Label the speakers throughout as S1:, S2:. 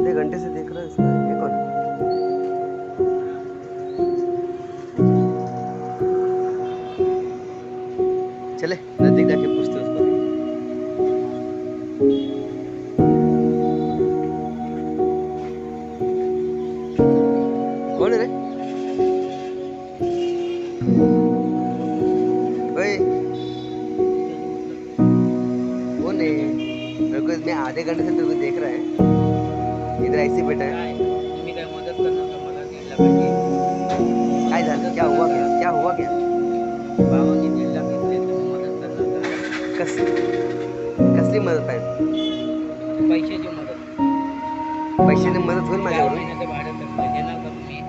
S1: आधे घंटे से देख रहा है इसका ये कौन चले, नज़दीक जाके पूछते हैं उसको। कौन है रे? ओए कौन है? मेरे को मैं आधे घंटे से तेरे को देख रहा है। इधर ऐसे बैठा है।
S2: तुम्ही काय मदत करणार का? मला दीड लाखाची
S1: काय झालं? क्या हुआ क्या? क्या हुआ क्या?
S2: बाबांनी दीड लाख घेतले तुम्ही मदत करणार का?
S1: कस कसली मदत आहे?
S2: पैशाची मदत.
S1: मदत होईल
S2: चार
S1: माझ्याकडून?
S2: महिन्याचं भाडं थकलं देणार का तुम्ही?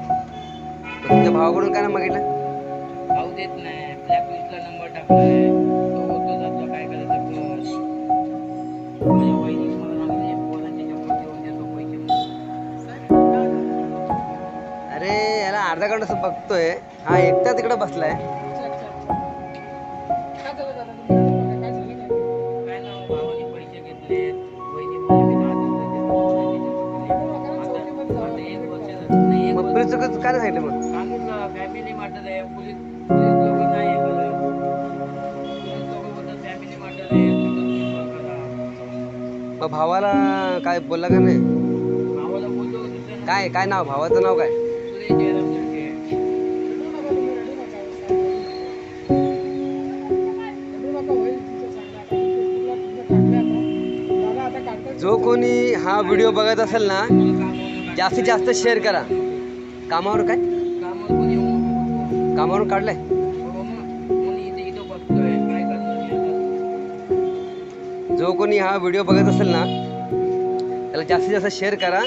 S1: पण तुझ्या भावाकडून काय ना मागितलं?
S2: भाऊ देत नाही. ब्लॅक लिस्टला नंबर टाकलाय.
S1: घंटा असं बघतोय हा एकटा तिकडे बसलाय.
S2: काय
S1: मग पोलीस चौकीत सांगितलं मग
S2: फॅमिली मॅटर आहे पोलीस.
S1: मग भावाला काय बोलला का नाही काय काय नाव? भावाचं नाव काय? कोणी हा व्हिडिओ बघत असेल ना जास्तीत जास्त शेअर करा. कामावर काय?
S2: कामावर
S1: कामावरून काढलंय? जो कोणी हा व्हिडिओ बघत असेल ना त्याला जास्तीत जास्त शेअर करा.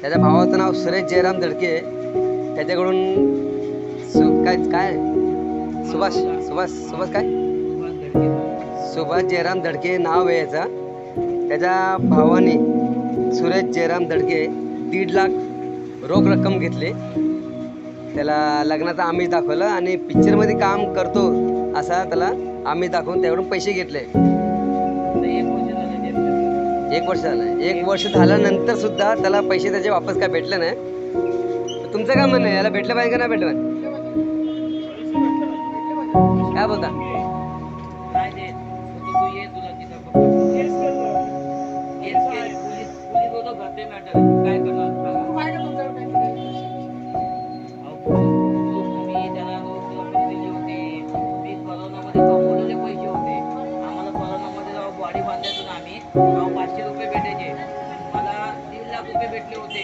S1: त्याच्या भावाचं नाव सुरेश जयराम दडके त्याच्याकडून सु काय काय? सुभाष सुभाष सुभाष काय?
S2: सुभाष
S1: सुभाष जयराम दडके नाव आहे याचं. त्याच्या भावाने सुरेश जयराम दडके दीड लाख रोख रक्कम घेतली. त्याला लग्नाचं आमिष दाखवलं आणि पिक्चरमध्ये काम करतो असा त्याला आमिष दाखवून त्याकडून पैसे घेतले.
S2: एक वर्ष झालं.
S1: एक वर्ष झाल्यानंतर सुद्धा त्याला पैसे त्याचे वापस काय भेटले नाही. तुमचं काय म्हणणं याला भेटलं पाहिजे का नाही भेटलं पाहिजे? काय बोलता?
S2: लाख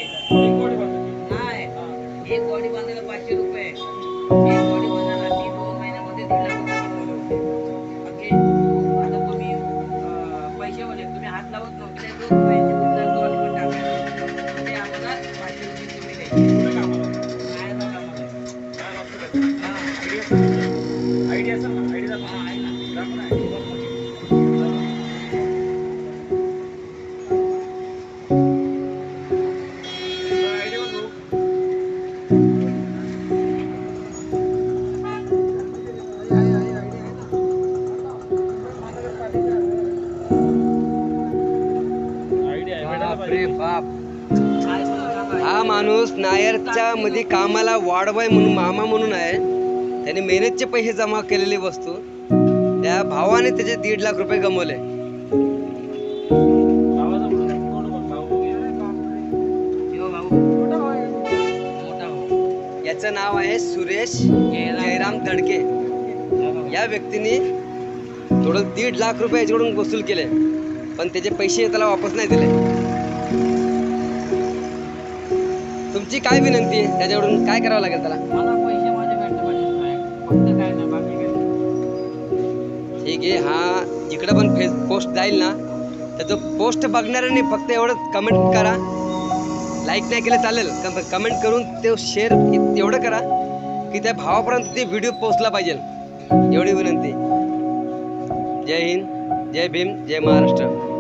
S2: हा
S1: माणूस नायरच्या मध्ये कामाला वाढवाय म्हणून मामा म्हणून आहे. त्याने मेहनतचे पैसे जमा केलेली वस्तू. त्या भावाने त्याचे दीड लाख रुपये गमवले. याचं नाव आहे सुरेश
S2: जयराम.
S1: तडके. या व्यक्तीने थोडं दीड लाख रुपये याच्याकडून वसूल केले. पण त्याचे पैसे त्याला वापस नाही दिले. तुमची काय विनंती आहे? त्याच्याकडून काय करावं लागेल त्याला. ठीक आहे. हा जिकडे पण फेस पोस्ट जाईल ना? तर तो पोस्ट बघणाऱ्यांनी फक्त एवढं कमेंट करा. लाईक नाही केलं चालेल कमेंट करून ते शेअर एवढं करा की त्या भावापर्यंत ते व्हिडिओ पोचला पाहिजे. एवढी विनंती. जय हिंद जय भीम जय महाराष्ट्र.